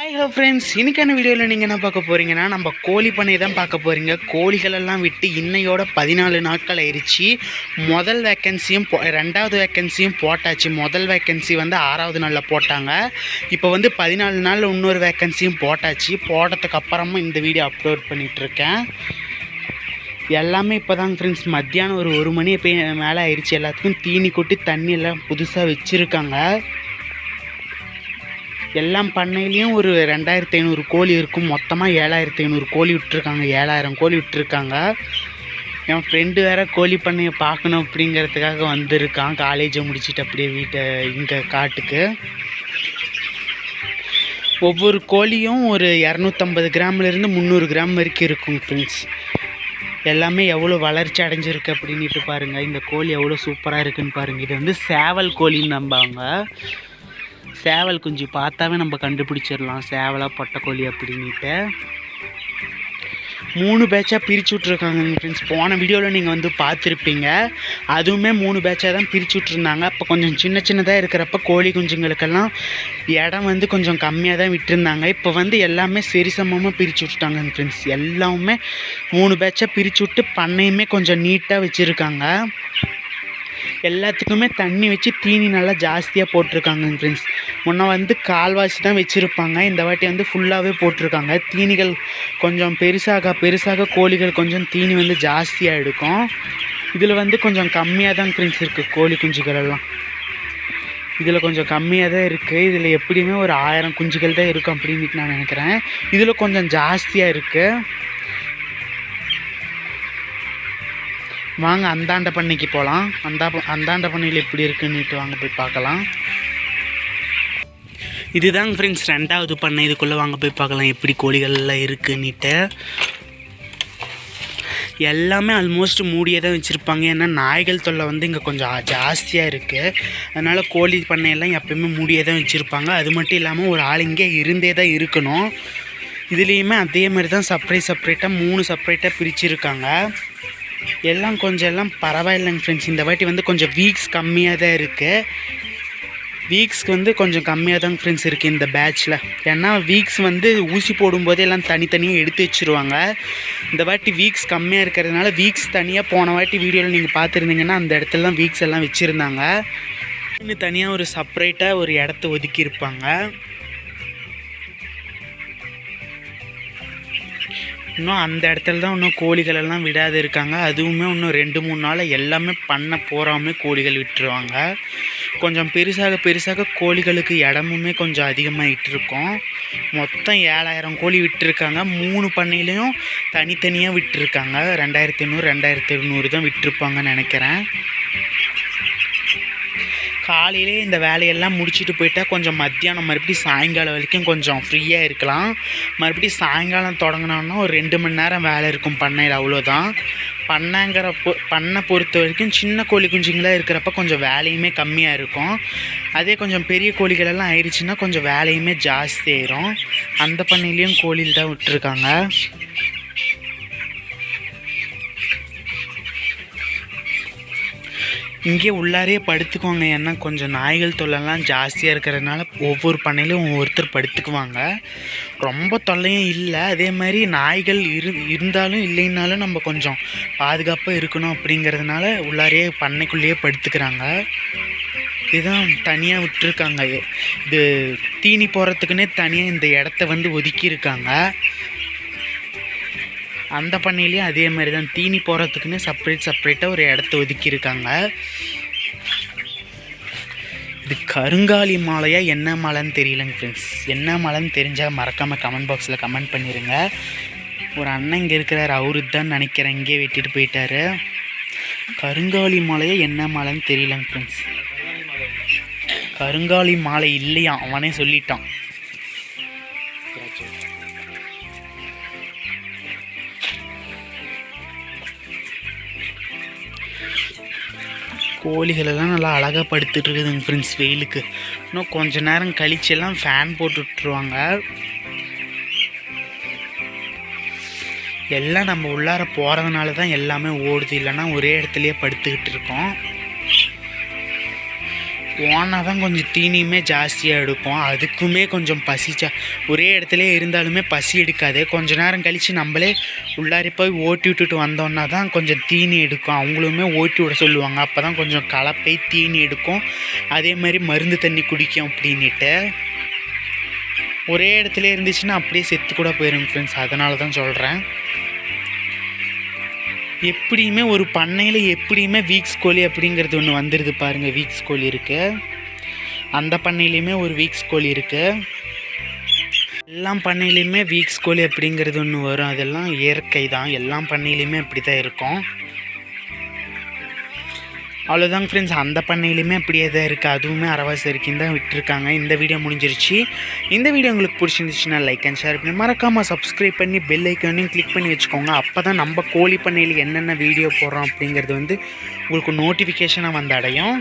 Hi hello friends இன்றைக்கான வீடியோவில் நீங்கள் என்ன பார்க்க போகிறீங்கன்னா நம்ம கோழி பண்ணை தான் பார்க்க போகிறீங்க கோழிகளெல்லாம் விட்டு இன்னையோட பதினாலு நாட்கள் ஆயிடுச்சு முதல் வேக்கன்சியும் போ ரெண்டாவது வேக்கன்சியும் போட்டாச்சு. முதல் வேக்கன்சி வந்து ஆறாவது நாளில் போட்டாங்க. இப்போ வந்து பதினாலு நாளில் இன்னொரு வேக்கன்சியும் போட்டாச்சு. போட்டதுக்கு அப்புறமா இந்த வீடியோ அப்லோட் பண்ணிகிட்ருக்கேன் எல்லாமே இப்போ தாங்க ஃப்ரெண்ட்ஸ் மத்தியானம் ஒரு ஒரு மணி இப்போ மேலே ஆயிடுச்சு எல்லாத்துக்கும் தீனி கொட்டி தண்ணி எல்லாம் புதுசாக வச்சுருக்காங்க. எல்லாம் பண்ணையிலையும் ஒரு ரெண்டாயிரத்தி ஐநூறு கோழி இருக்கும். மொத்தமாக ஏழாயிரத்தி ஐநூறு கோழி விட்டுருக்காங்க. ஏழாயிரம் கோழி விட்டுருக்காங்க. என் ஃப்ரெண்டு வேற கோழி பண்ணையை பார்க்கணும் அப்படிங்கிறதுக்காக வந்திருக்கான். காலேஜை முடிச்சுட்டு அப்படியே வீட்டை இங்கே காட்டுக்கு. ஒவ்வொரு கோழியும் ஒரு இரநூத்தம்பது கிராம்லேருந்து முந்நூறு கிராம் வரைக்கும் இருக்கும் ஃப்ரெண்ட்ஸ் எல்லாமே எவ்வளோ வளர்ச்சி அடைஞ்சிருக்கு அப்படின்ட்டு பாருங்கள் இந்த கோழி எவ்வளோ சூப்பராக இருக்குன்னு பாருங்கள் இது வந்து சேவல் கோழின்னு நம்பாங்க. சேவல் குஞ்சு பார்த்தாவே நம்ம கண்டுபிடிச்சிடலாம். சேவலாக பொட்டைக்கோழி அப்படின்ட்டு மூணு பேட்சாக பிரித்து விட்ருக்காங்க ஃப்ரெண்ட்ஸ் போன வீடியோவில் நீங்கள் வந்து பார்த்துருப்பீங்க. அதுவுமே மூணு பேட்சாக தான் பிரித்து விட்ருந்தாங்க அப்போ கொஞ்சம் சின்ன சின்னதாக இருக்கிறப்ப கோழி குஞ்சுங்களுக்கெல்லாம் இடம் வந்து கொஞ்சம் கம்மியாக தான் விட்டுருந்தாங்க. இப்போ வந்து எல்லாமே சரிசமமாக பிரித்து விட்டுட்டாங்க ஃப்ரெண்ட்ஸ் எல்லாமே மூணு பேட்சாக பிரித்து விட்டு பண்ணையுமே கொஞ்சம் நீட்டாக வச்சுருக்காங்க. எல்லாத்துக்குமே தண்ணி வச்சு தீனி நல்லா ஜாஸ்தியாக போட்டிருக்காங்க ஃப்ரெண்ட்ஸ் முன்ன வந்து கால்வாசி தான் வச்சுருப்பாங்க. இந்த வாட்டி வந்து ஃபுல்லாகவே போட்டிருக்காங்க. தீனிகள் கொஞ்சம் பெருசாக பெருசாக கோழிகள் கொஞ்சம் தீனி வந்து ஜாஸ்தியாக எடுக்கும். இதில் வந்து கொஞ்சம் கம்மியாக தான் ஃப்ரெண்ட்ஸ் இருக்குது கோழி குஞ்சுகள் எல்லாம். இதில் கொஞ்சம் கம்மியாக தான் இருக்குது இதில் எப்படியுமே ஒரு ஆயிரம் குஞ்சுகள் தான் இருக்கும் அப்படின்னு நான் நினைக்கிறேன். இதில் கொஞ்சம் ஜாஸ்தியாக இருக்குது வாங்க அந்தாண்ட பண்ணைக்கு போகலாம் அந்த அந்தாண்ட பண்ணியில் எப்படி இருக்குன்னுட்டு வாங்க போய் பார்க்கலாம். இதுதாங்க ஃப்ரெண்ட்ஸ் ரெண்டாவது பண்ணை. இதுக்குள்ளே வாங்க போய் பார்க்கலாம் எப்படி கோழிகள்லாம் இருக்குன்னுட்டு. எல்லாமே ஆல்மோஸ்ட் மூடியே தான் வச்சுருப்பாங்க. ஏன்னா நாய்கள் தொல்லை வந்து இங்கே கொஞ்சம் ஜாஸ்தியாக இருக்குது அதனால் கோழி பண்ணையெல்லாம் எப்பயுமே மூடியே தான் வச்சுருப்பாங்க. அது மட்டும் இல்லாமல் ஒரு ஆள் இங்கே இருந்தே தான் இருக்கணும். இதுலேயுமே அதே மாதிரி தான் செப்ரேட் செப்ரேட்டாக மூணு செப்ரேட்டாக பிரிச்சுருக்காங்க. எல்லாம் கொஞ்சம் எல்லாம் பரவாயில்லைங்க ஃப்ரெண்ட்ஸ் இந்த வாட்டி வந்து கொஞ்சம் வீக்ஸ் கம்மியாக தான் இருக்குது வீக்ஸ்க்கு வந்து கொஞ்சம் கம்மியாக தான் ஃப்ரெண்ட்ஸ் இருக்குது இந்த பேட்ச்சில் ஏன்னா வீக்ஸ் வந்து ஊசி போடும்போதே எல்லாம் தனித்தனியாக எடுத்து வச்சுருவாங்க. இந்த வாட்டி வீக்ஸ் கம்மியாக இருக்கிறதுனால வீக்ஸ் தனியாக போன வாட்டி வீடியோவில் நீங்கள் பார்த்துருந்தீங்கன்னா அந்த இடத்துலலாம் வீக்ஸ் எல்லாம் வச்சுருந்தாங்க. இன்னும் தனியாக ஒரு செப்ரேட்டாக ஒரு இடத்த ஒதுக்கியிருப்பாங்க இன்னும் அந்த இடத்துல தான் இன்னும் கோழிகள் எல்லாம் விடாது இருக்காங்க. அதுவுமே இன்னும் ரெண்டு மூணு நாள் எல்லாமே பண்ண போகாமல் கோழிகள் விட்டுருவாங்க. கொஞ்சம் பெருசாக பெருசாக கோழிகளுக்கு இடமுமே கொஞ்சம் அதிகமாகிட்டு இருக்கோம் மொத்தம் ஏழாயிரம் கோழி விட்டுருக்காங்க. மூணு பண்ணையிலையும் தனித்தனியாக விட்டுருக்காங்க. ரெண்டாயிரத்தி ஐநூறு ரெண்டாயிரத்தி எழுநூறு தான் விட்டுருப்பாங்கன்னு நினைக்கிறேன். காலையிலே இந்த வேலையெல்லாம் முடிச்சுட்டு போயிட்டால் கொஞ்சம் மத்தியானம் மறுபடியும் சாயங்காலம் வரைக்கும் கொஞ்சம் ஃப்ரீயாக இருக்கலாம். மறுபடியும் சாயங்காலம் தொடங்கினோன்னா ஒரு ரெண்டு மணி நேரம் வேலை இருக்கும் பண்ணையில் அவ்வளோதான் பண்ணைங்கிற பொ பண்ணை பொறுத்த வரைக்கும் சின்ன கோழி குஞ்சுங்களாக இருக்கிறப்ப கொஞ்சம் வேலையுமே கம்மியாக இருக்கும். அதே கொஞ்சம் பெரிய கோழிகளெல்லாம் ஆயிடுச்சுன்னா கொஞ்சம் வேலையுமே ஜாஸ்தி ஆயிரும். அந்த பண்ணையிலையும் கோழியில் தான் விட்டுருக்காங்க. இங்கே உள்ளாரே படுத்துக்குவாங்க ஏன்னா கொஞ்சம் நாய்கள் தொல்லைலாம் ஜாஸ்தியாக இருக்கிறதுனால ஒவ்வொரு பண்ணையிலும் ஒவ்வொருத்தர் படுத்துக்குவாங்க. ரொம்ப தொல்லையும் இல்லை அதே மாதிரி நாய்கள் இரு இருந்தாலும் இல்லைன்னாலும் நம்ம கொஞ்சம் பாதுகாப்பாக இருக்கணும் அப்படிங்கிறதுனால உள்ளாரே பண்ணைக்குள்ளேயே படுத்துக்கிறாங்க. இதுதான் தனியாக விட்டுருக்காங்க. இது தீனி போகிறதுக்குன்னே தனியாக இந்த இடத்த வந்து ஒதுக்கியிருக்காங்க. அந்த பண்ணையிலையும் அதே மாதிரி தான். தீனி போகிறதுக்குன்னு செப்பரேட் செப்பரேட்டாக ஒரு இடத்த ஒதுக்கியிருக்காங்க. இது கருங்காலி மாலையா என்ன மலைன்னு தெரியலங்க ஃப்ரெண்ட்ஸ் என்ன மலைன்னு தெரிஞ்சால் மறக்காமல் கமெண்ட் பாக்ஸில் கமெண்ட் பண்ணிடுங்க ஒரு அண்ணன் இங்கே இருக்கிறார் அவரு தான் நினைக்கிறேன். இங்கே வெட்டிட்டு போயிட்டாரு. கருங்காலி மாலையா என்ன மலைன்னு தெரியலங்க ஃப்ரெண்ட்ஸ் கருங்காலி மாலை இல்லையா? அவனே சொல்லிட்டான். கோழிகளெல்லாம் நல்லா அழகாக படுத்துட்டு இருக்குதுங்க ஃப்ரெண்ட்ஸ் வெயிலுக்கு. இன்னும் கொஞ்ச நேரம் கழிச்சு எல்லாம் ஃபேன் போட்டு விட்ருவாங்க எல்லாம் நம்ம உள்ளார போகிறதுனால தான் எல்லாமே ஓடுது. இல்லைன்னா ஒரே இடத்துலையே படுத்துக்கிட்டு இருக்கோம். போனால் தான் கொஞ்சம் தீனியுமே ஜாஸ்தியாக எடுக்கும் அதுக்குமே கொஞ்சம் பசிச்சா ஒரே இடத்துல இருந்தாலுமே பசி எடுக்காது. கொஞ்ச நேரம் கழித்து நம்மளே உள்ளாரி போய் ஓட்டி விட்டுட்டு வந்தோன்னா தான் கொஞ்சம் தீனி எடுக்கும். அவங்களுமே ஓட்டி விட சொல்லுவாங்க. அப்போ தான் கொஞ்சம் கலப்பை தீனி எடுக்கும். அதே மாதிரி மருந்து தண்ணி குடிக்கும் அப்படின்ட்டு ஒரே இடத்துல இருந்துச்சுன்னா அப்படியே செத்து கூட போயிடும் ஃப்ரெண்ட்ஸ் அதனால தான் சொல்கிறேன் எப்படியுமே ஒரு பண்ணையில் எப்படியுமே வீக்ஸ் கோழி அப்படிங்கிறது ஒன்று வந்துடுது பாருங்கள் வீக்ஸ் கோழி இருக்குது அந்த பண்ணையிலையுமே ஒரு வீக்ஸ் கோழி இருக்குது எல்லா பண்ணையிலையுமே வீக்ஸ் கோழி அப்படிங்கிறது ஒன்று வரும். அதெல்லாம் இயற்கை தான் எல்லா பண்ணையிலையுமே அப்படி தான் இருக்கும். அவ்வளோதாங்க ஃப்ரெண்ட்ஸ் அந்த பண்ணையிலுமே அப்படியே தான் இருக்குது அதுவுமே அரவாசி வரைக்கும் தான் விட்டுருக்காங்க. இந்த வீடியோ முடிஞ்சிருச்சு. இந்த வீடியோ உங்களுக்கு பிடிச்சிருந்துச்சுன்னா லைக் அண்ட் ஷேர் பண்ணி மறக்காமல் சப்ஸ்கிரைப் பண்ணி பெல் ஐக்கானையும் கிளிக் பண்ணி வச்சுக்கோங்க. அப்போ தான் நம்ம கோழி பண்ணையில் என்னென்ன வீடியோ போடுறோம் அப்படிங்கிறது வந்து உங்களுக்கு நோட்டிஃபிகேஷனாக வந்து அடையும்.